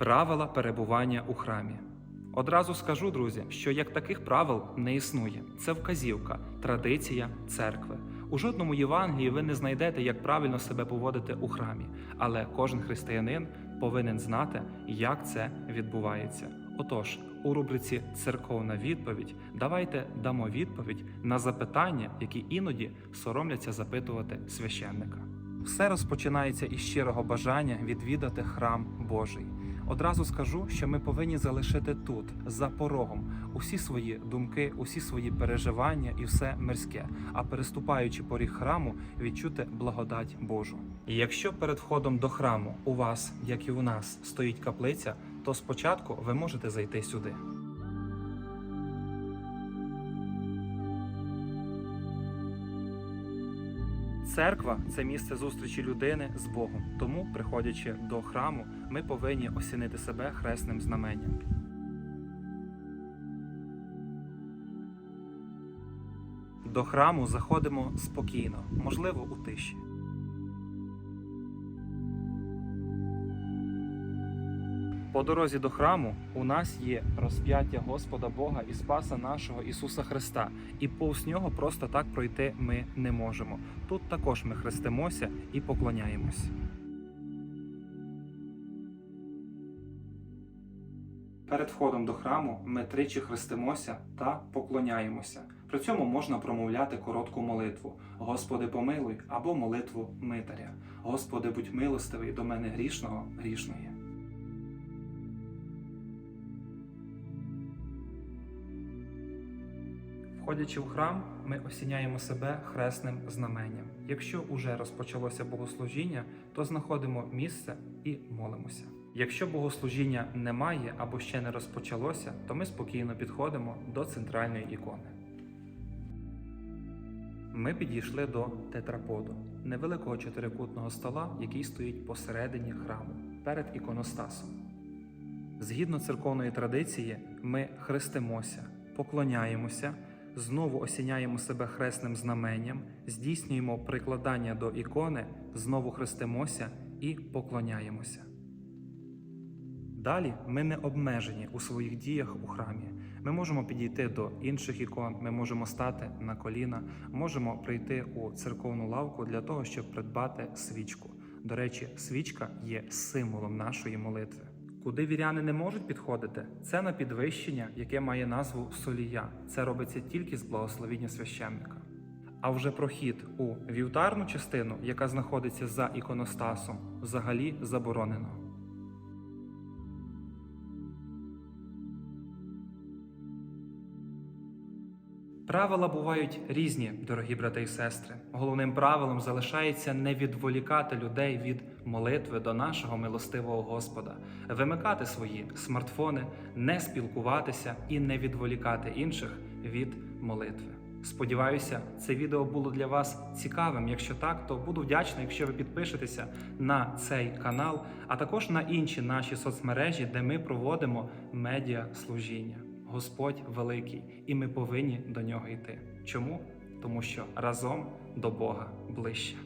Правила перебування у храмі. Одразу скажу, друзі, що як таких правил не існує. Це вказівка, традиція церкви. У жодному Євангелії ви не знайдете, як правильно себе поводити у храмі, але кожен християнин повинен знати, як це відбувається. Отож, у рубриці Церковна відповідь давайте дамо відповідь на запитання, які іноді соромляться запитувати священника. Все розпочинається із щирого бажання відвідати храм Божий. Одразу скажу, що ми повинні залишити тут, за порогом, усі свої думки, усі свої переживання і все мирське, а переступаючи поріг храму, відчути благодать Божу. І якщо перед входом до храму у вас, як і у нас, стоїть каплиця, то спочатку ви можете зайти сюди. Церква це місце зустрічі людини з Богом. Тому, приходячи до храму, ми повинні осінити себе хресним знаменням. До храму заходимо спокійно, можливо, у тиші. По дорозі до храму у нас є розп'яття Господа Бога і Спаса нашого Ісуса Христа, і повз нього просто так пройти ми не можемо. Тут також ми хрестимося і поклоняємось. Перед входом до храму ми тричі хрестимося та поклоняємося. При цьому можна промовляти коротку молитву: Господи, помилуй або молитву митаря. Господи, будь милостивий до мене грішного, грішної. Входячи в храм, ми осіняємо себе хресним знаменням. Якщо уже розпочалося богослужіння, то знаходимо місце і молимося. Якщо богослужіння немає або ще не розпочалося, то ми спокійно підходимо до центральної ікони. Ми підійшли до тетраподу, невеликого чотирикутного стола, який стоїть посередині храму, перед іконостасом. Згідно церковної традиції, ми хрестимося, поклоняємося, знову осіняємо себе хресним знаменням, здійснюємо прикладання до ікони, знову хрестимося і поклоняємося. Далі ми не обмежені у своїх діях у храмі. Ми можемо підійти до інших ікон, ми можемо стати на коліна, можемо прийти у церковну лавку для того, щоб придбати свічку. До речі, свічка є символом нашої молитви. Куди віряни не можуть підходити, це на підвищення, яке має назву солія. Це робиться тільки з благословіння священника. А вже прохід у вівтарну частину, яка знаходиться за іконостасом, взагалі заборонено. Правила бувають різні, дорогі брати і сестри. Головним правилом залишається не відволікати людей від молитви до нашого милостивого Господа, вимикати свої смартфони, не спілкуватися і не відволікати інших від молитви. Сподіваюся, це відео було для вас цікавим. Якщо так, то буду вдячний, якщо ви підпишетеся на цей канал, а також на інші наші соцмережі, де ми проводимо медіа служіння. Господь великий, і ми повинні до нього йти. Чому? Тому що разом до Бога ближче.